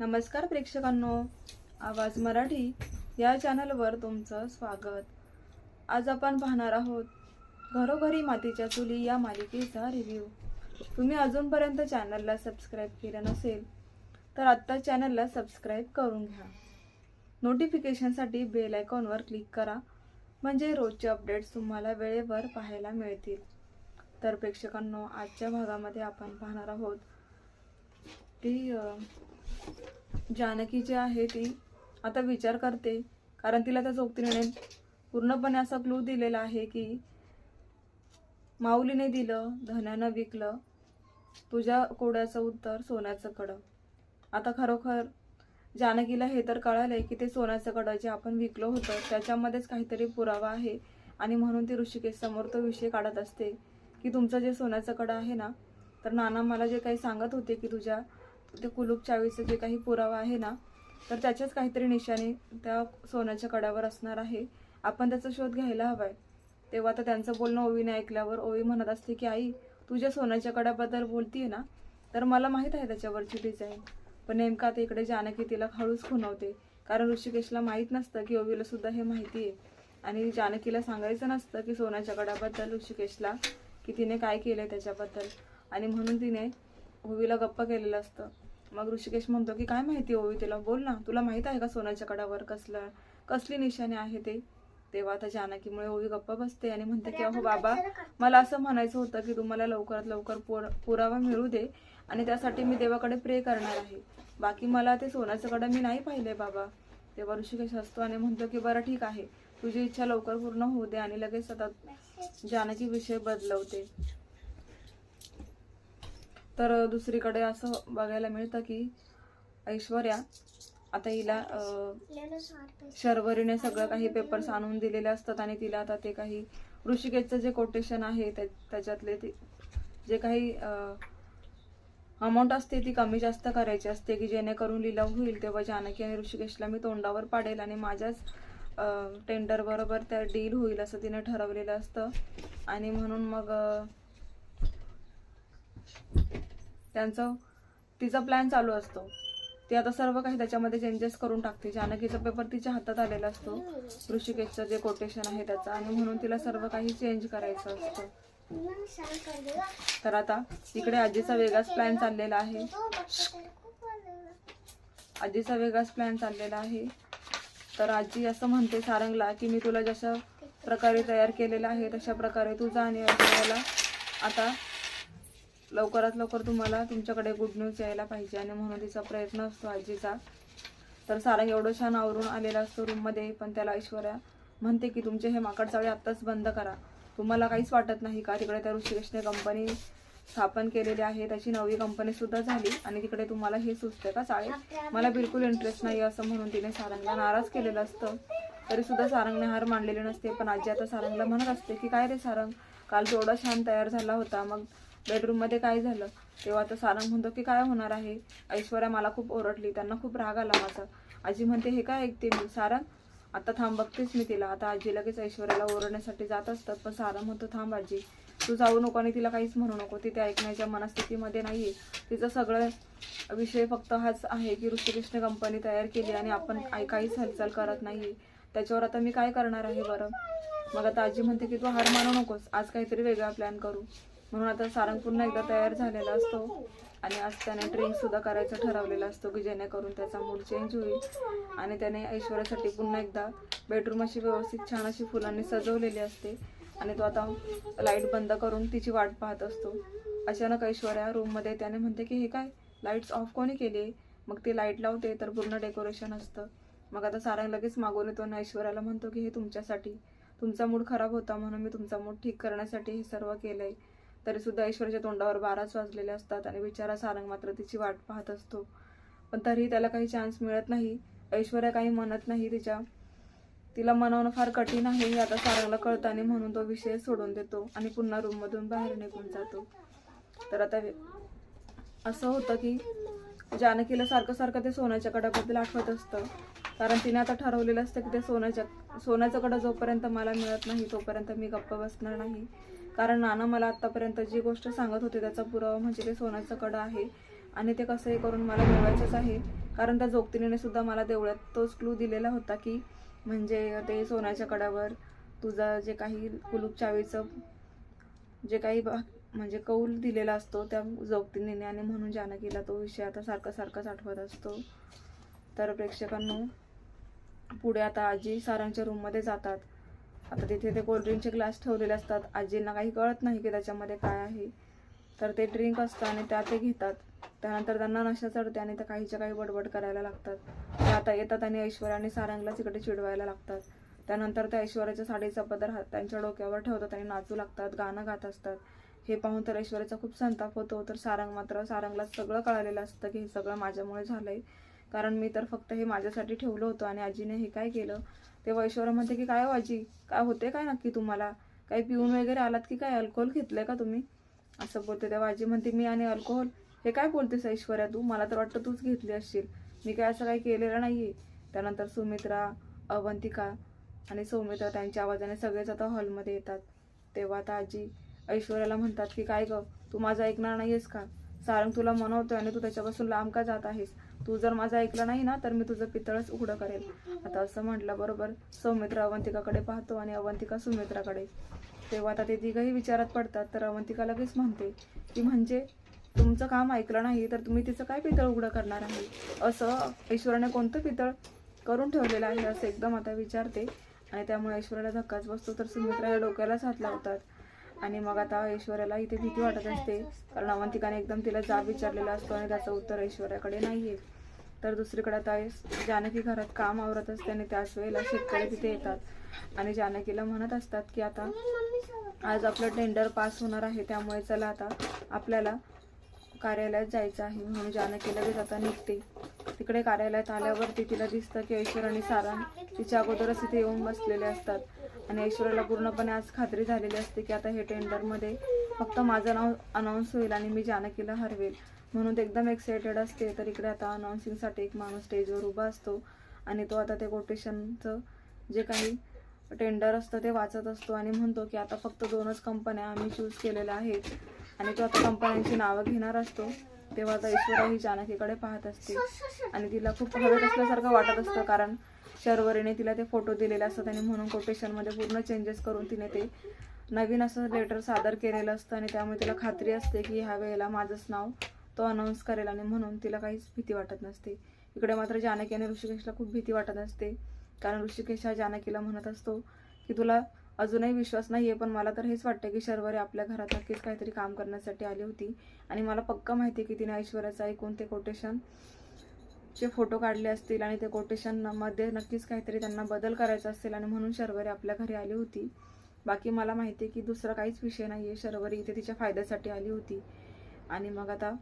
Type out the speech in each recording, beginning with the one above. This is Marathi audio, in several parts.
नमस्कार प्रेक्षकांनो. आवाज मराठी या चॅनलवर तुमचं स्वागत. आज आपण पाहणार आहोत घरोघरी मातीच्या चुली या मालिकेचा रिव्ह्यू तुम्ही अजूनपर्यंत चॅनलला सबस्क्राईब केलं नसेल तर आत्ता चॅनलला सबस्क्राईब करून घ्या. नोटिफिकेशनसाठी बेल आयकॉनवर क्लिक करा म्हणजे रोजचे अपडेट्स तुम्हाला वेळेवर पाहायला मिळतील. तर प्रेक्षकांनो आजच्या भागामध्ये आपण पाहणार आहोत ती जानकी जी आहे ती आता विचार करते. कारण तिला त्या चौकटीने पूर्णपणे असा क्लू दिलेला आहे की माऊलीने दिलं धन्यानं विकलं तुझ्या कोड्याचं उत्तर सोन्याचं कडं. आता खरोखर जानकीला हे तर कळालंय की ते सोन्याचं कडं जे आपण विकलं होतं त्याच्यामध्येच काहीतरी पुरावा आहे. आणि म्हणून ती ऋषिकेश समोर तो विषय काढत असते की तुमचं जे सोन्याचं कडं आहे ना तर नाना मला जे काही सांगत होते की तुझ्या ते कुलूप चावीचं जे काही पुरावा आहे ना तर त्याच्याच काहीतरी निशाने त्या सोन्याच्या कड्यावर असणार आहे. आपण त्याचा शोध घ्यायला हवाय. तेव्हा तर त्यांचं बोलणं ओवीने ऐकल्यावर ओवी म्हणत असते की आई तुझ्या सोन्याच्या कड्याबद्दल बोलतीये ना तर मला माहीत आहे त्याच्यावरची डिझाईन पण नेमका आता इकडे जानकी तिला हळूच खुणवते. कारण ऋषिकेशला माहीत नसतं की ओवीला सुद्धा हे माहिती आहे आणि जानकीला सांगायचं नसतं की सोन्याच्या कड्याबद्दल ऋषिकेशला की तिने काय केलंय त्याच्याबद्दल. आणि म्हणून तिने ओवीला गप्प केलेलं असतं. मग ऋषिकेश म्हणतो की काय माहिती ओवी तिला? बोल ना. तुला माहीत आहे का सोन्याच्या कडावर कसलं कसली निशाणे आहे ते? तेव्हा आता जानकीमुळे ओवी गप्प बसते आणि म्हणते की अहो बाबा मला असं म्हणायचं होतं की तुम्हाला लवकरात लवकर पुर पुरावा मिळू दे आणि त्यासाठी मी देवाकडे प्रे करणार आहे. बाकी मला ते सोन्याचं कडा मी नाही पाहिले बाबा. तेव्हा ऋषिकेश हसतो आणि म्हणतो की बरं ठीक आहे. तुझी इच्छा लवकर पूर्ण होऊ दे आणि लगेच सतत जानकी विषय बदलवते. तर दुसरीकडे असं बघायला मिळतं की ऐश्वर्या आता हिला शर्वरीने सगळं काही पेपर्स आणून दिलेले असतात आणि तिला आता ते काही ऋषिकेशचं जे कोटेशन आहे त्या- त्याच्यातले ते जे काही अमाऊंट असते ती कमी जास्त करायची असते की जेणेकरून लिलाव होईल तेव्हा जानकी आणि ऋषिकेशला मी तोंडावर पाडेल आणि माझ्याच टेंडर बरोबर त्या डील होईल असं तिने ठरवलेलं असतं. आणि म्हणून मग त्यांचं तिचा प्लॅन चालू असतो. ती आता सर्व काही त्याच्यामध्ये चेंजेस करून टाकते. जानकीचा पेपर तिच्या हातात आलेला असतो. ऋषिकेशचं जे कोटेशन आहे त्याचं. आणि म्हणून तिला सर्व काही चेंज करायचं असतं. तर आता इकडे आजीचा वेगळाच प्लॅन चाललेला आहे. आजीचा वेगळाच प्लॅन चाललेला आहे. तर आजी असं म्हणते सारंगला की मी तुला जशा प्रकारे तयार केलेलं आहे तशा प्रकारे तू आणि ऐश्वर्याला आता लवकरात लवकर तुम्हाला तुमच्याकडे गुड न्यूज यायला पाहिजे आणि म्हणून तिचा प्रयत्न असतो आजीचा. तर सारंग एवढं छान आवरून आलेला असतो रूममध्ये पण त्याला ऐश्वर्या म्हणते की तुमचे हे माकड चाळे आत्ताच बंद करा. तुम्हाला काहीच वाटत नाही का? तिकडे त्या ऋषिकेशने कंपनी स्थापन केलेली आहे. त्याची नवी कंपनी सुद्धा झाली आणि तिकडे तुम्हाला हे सुचते का चाळे? मला बिलकुल इंटरेस्ट नाही असं म्हणून तिने सारंगला नाराज केलेलं असतं. तरी सुद्धा सारंगने हार मांडलेली नसते. पण आजी आता सारंगला म्हणत असते की काय रे सारंग? काल तो एवढा छान तयार झाला होता. मग बेडरूममध्ये काय झालं? तेव्हा आता सारंग म्हणतो की काय होणार आहे? ऐश्वर्या मला खूप ओरडली. त्यांना खूप राग आला माझा. आजी म्हणते हे काय ऐकते मी? सारंग आता थांब बघतेच मी तिला. आता आजी लगेच ऐश्वर्याला ओरडण्यासाठी जात असतात पण सारंग म्हणतो थांब आजी. तू जाऊ नको आणि तिला काहीच म्हणू नको. ती ते ऐकण्याच्या मनस्थितीमध्ये नाही आहे तिचं सगळं विषय फक्त हाच आहे की ऋषिकृष्ण कंपनी तयार केली आणि आपण काहीच हालचाल करत नाही त्याच्यावर आता मी काय करणार आहे बरं? मग आता आजी म्हणते की तू हार मानू नकोस. आज काहीतरी वेगळा प्लॅन करू. म्हणून आता सारंग पुन्हा एकदा तयार झालेला असतो. आणि आज त्याने ड्रिंक सुद्धा करायचं ठरवलेलं असतो की जेणेकरून त्याचा मूड चेंज होईल. आणि त्याने ऐश्वर्यासाठी पुन्हा एकदा बेडरूम अशी व्यवस्थित छान अशी फुलांनी सजवलेली असते. आणि तो आता लाइट बंद करून तिची वाट पाहत असतो. अचानक ऐश्वर्या रूममध्ये त्याने म्हणते की हे काय? लाईट्स ऑफ कोणी केली मग ती लाइट लावते तर पूर्ण डेकोरेशन असतं. मग आता सारंग लगेच मागून येतो आणि ऐश्वर्याला म्हणतो की हे तुमच्यासाठी. तुमचा मूड खराब होता म्हणून मी तुमचा मूड ठीक करण्यासाठी हे सर्व केलं आहे सुद्धा ऐश्वर्याच्या तोंडावर बाराच वाजलेले असतात आणि बिचारा सारंग मात्र तिची वाट पाहत असतो. पण तरीही त्याला काही चान्स मिळत नाही. ऐश्वर्या काही म्हणत नाही तिच्या. तिला मनवणं फार कठीण आहे हे आता सारंगला कळतं आणि म्हणून तो विषय सोडून देतो आणि पुन्हा रूममधून बाहेर निघून जातो. तर आता असं होतं की जानकीला सारखं सारखं ते सोन्याच्या कडाबद्दल आठवत असतं. कारण तिने आता ठरवलेलं असतं की ते सोन्याच्या सोन्याचं कडं जोपर्यंत मला मिळत नाही तोपर्यंत मी गप्प बसणार नाही. कारण नाना मला आतापर्यंत जी गोष्ट सांगत होते त्याचा पुरावा म्हणजे ते सोन्याचं कडं आहे आणि ते कसंही करून मला मिळवायचंच आहे. कारण त्या जोगतिनीने सुद्धा मला देवळात तोच क्लू दिलेला होता की म्हणजे ते सोन्याच्या कड्यावर तुझा जे काही कुलूप चावीचं जे काही बा- म्हणजे कौल दिलेला असतो त्या जोगतिनीने आणि म्हणून जानकीला तो विषय आता सारखा सारखाच आठवत असतो. तर प्रेक्षकांनो पुढे आता आजी सारांच्या रूममध्ये जातात. आता तिथे ते कोल्ड्रिंकचे ग्लास ठेवलेले असतात. आजींना काही कळत नाही की त्याच्यामध्ये काय आहे. तर ते ड्रिंक असतं आणि त्या ते घेतात. त्यानंतर त्यांना नशा चढते आणि त्या काहीच्या काही बडबड करायला लागतात. ते आता येतात आणि ऐश्वर्या आणि सारंगलाच इकडे चिडवायला लागतात. त्यानंतर त्या ऐश्वर्याच्या साडीचा पदर हात त्यांच्या डोक्यावर ठेवतात आणि नाचू लागतात गाणं गात असतात. हे पाहून तर ऐश्वर्याचा खूप संताप होतो. तर सारंग मात्र सारंगला सगळं कळालेलं असतं की हे सगळं माझ्यामुळे झालं आहे कारण मी तर फक्त हे माझ्यासाठी ठेवलं होतं आणि आजीने हे काय केलं? तेव्हा ऐश्वर्या म्हणते की काय हो वाजी काय होते काय नक्की तुम्हाला? काही पिऊन वगैरे आलात की काय? अल्कोहोल घेतलंय का तुम्ही? असं बोलते. तेव्हा आजी म्हणते मी आणि अल्कोहोल? हे काय बोलतेस ऐश्वर्या तू? मला तर वाटतं तूच घेतली असशील. मी काय असं काही केलेलं नाहीये. त्यानंतर सुमित्रा अवंतिका आणि सौमित्रा त्यांच्या आवाजाने सगळेच आता हॉलमध्ये येतात. तेव्हा आता आजी ऐश्वर्याला म्हणतात की काय गं? तू माझं ऐकणार नाहीयेस का? सारंग तुला मनवतोय आणि तू त्याच्यापासून लांब का जात आहेस? तू जर माझं ऐकलं नाही ना तर मी तुझं पितळच उघडं करेल. आता असं म्हटलं बरोबर सौमित्र अवंतिकाकडे पाहतो आणि अवंतिका सुमित्राकडे. तेव्हा आता ते तिघही विचारात पडतात तर अवंतिका लगेच म्हणते की म्हणजे तुमचं काम ऐकलं नाही तर तुम्ही तिचं काय पितळ उघडं करणार आहे? असं ईश्वराने कोणतं पितळ करून ठेवलेलं आहे असं एकदम आता विचारते. आणि त्यामुळे ऐश्वर्याला धक्काच बसतो तर सुमित्रा या डोक्यालाच हात लावतात. आणि मग आता ऐश्वर्याला इथे भीती वाटत असते. कारण अवंतिकाने एकदम तिला जाब विचारलेला असतो आणि त्याचं उत्तर ऐश्वर्याकडे नाहीये. तर दुसरीकडे आता जानकी घरात काम आवरत असते आणि त्याच वेळेला शेतकरी तिथे येतात. आणि जानकीला म्हणत असतात की आता आज आपलं टेंडर पास होणार आहे. त्यामुळे चला आता आपल्याला कार्यालयात जायचं आहे. म्हणून जानकी लगेच आता निघते. तिकडे कार्यालयात आल्यावरती तिला दिसतं की ऐश्वर आणि सारा तिच्या अगोदरच तिथे येऊन बसलेले असतात. आणि ऐश्वर्याला पूर्णपणे आज खात्री झालेली असते की आता हे टेंडरमध्ये फक्त माझं नाव अनाऊन्स होईल आणि मी जानकीला हरवेल. म्हणून ते एकदम एक्सायटेड असते. तर इकडे आता अनाऊन्सिंगसाठी एक माणूस स्टेजवर उभा असतो आणि तो आता ते कोटेशनचं जे काही टेंडर असतं ते वाचत असतो आणि म्हणतो की आता फक्त दोनच कंपन्या आम्ही चूज केलेल्या आहेत. आणि तो आता कंपन्यांची नावं घेणार असतो. तेव्हा आता ऐश्वर्या ही जानकीकडे पाहत असते आणि तिला खूप हवेत असल्यासारखं वाटत असतं कारण शर्वरीने तिला ते फोटो दिलेले असतात आणि म्हणून कोटेशनमध्ये पूर्ण चेंजेस करून तिने ते नवीन असं लेटर सादर केलेलं असतं आणि त्यामुळे तिला खात्री असते की ह्या वेळेला माझंच नाव तो अनाऊन्स करेल आणि म्हणून तिला काहीच भीती वाटत नसते. इकडे मात्र जानकी आणि ऋषिकेशला खूप भीती वाटत असते कारण ऋषिकेश हा जानकीला म्हणत असतो की तुला अजूनही विश्वास नाही आहे पण मला तर हेच वाटतं की शर्वरी आपल्या घरात नक्कीच काहीतरी काम करण्यासाठी आली होती. आणि मला पक्का माहिती आहे की तिने ऐश्वर्याचं ऐकून ते कोटेशन चे फोटो काढले असतील आणि ते कोटेशनमध्ये नक्कीच काहीतरी त्यांना बदल करायचा असेल आणि म्हणून शर्वरी आपल्या घरी आली होती. बाकी मला माहिती आहे की दुसरा काहीच विषय नाही आहे शर्वरी इथे तिच्या फायद्यासाठी आली होती. आणि मग आता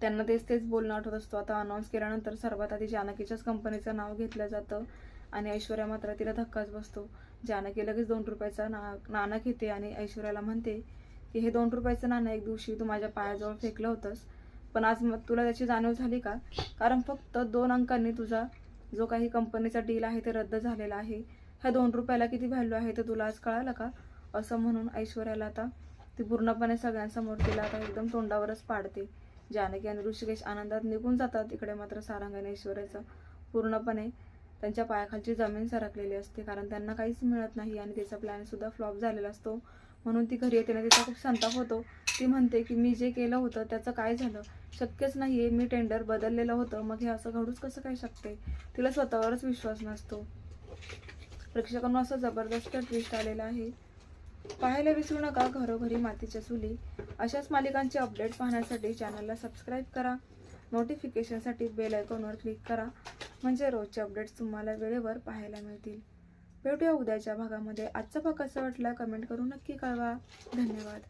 त्यांना तेच तेच बोलणं आठवत असतो. आता अनाऊन्स केल्यानंतर सर्वात आधी जानकीच्याच कंपनीचं नाव घेतलं जातं. आणि ऐश्वर्या मात्र तिला धक्काच बसतो. जानकी लगेच दोन रुपयाचा ना नाणं घेते आणि ऐश्वर्याला म्हणते की हे दोन रुपयाचं नाणं एक दिवशी तू माझ्या पायाजवळ फेकलं होतंस. पण आज मग तुला त्याची जाणीव झाली का? कारण फक्त दोन अंकांनी तुझा जो काही कंपनीचा डील आहे ते रद्द झालेला आहे. ह्या दोन रुपयाला किती व्हॅल्यू आहे ते तुला आज कळालं का? असं म्हणून ऐश्वर्याला आता ती पूर्णपणे सगळ्यांसमोर तिला आता एकदम तोंडावरच पाडते. जानकी आणि ऋषिकेश आनंदात निघून जातात. इकडे मात्र सारंग आणि ऐश्वर्याचं पूर्णपणे त्यांच्या पायाखालची जमीन सरकलेली असते कारण त्यांना काहीच मिळत नाही आणि तिचा प्लॅनसुद्धा फ्लॉप झालेला असतो. म्हणून ती घरी येते ना तिचा खूप संताप होतो. ती म्हणते की मी जे केलं होतं त्याचं काय झालं? शक्यच नाही आहे मी टेंडर बदललेलं होतं. मग हे असं घडूच कसं काय शकते? तिला स्वतःवरच विश्वास नसतो. प्रेक्षकांना असं जबरदस्त ट्विस्ट आलेला आहे. पाहायला विसरू नका घरोघरी मातीच्या चुली. अशाच मालिकांचे अपडेट पाहण्यासाठी चॅनलला सबस्क्राईब करा. नोटिफिकेशनसाठी बेल आयकॉनवर क्लिक करा. म्हणजे रोजचे अपडेट्स तुम्हाला वेळेवर पाहायला मिळतील. भेटूया उद्याच्या भागामध्ये. आजचा भाग कसा वाटला? कमेंट करून नक्की कळवा. धन्यवाद.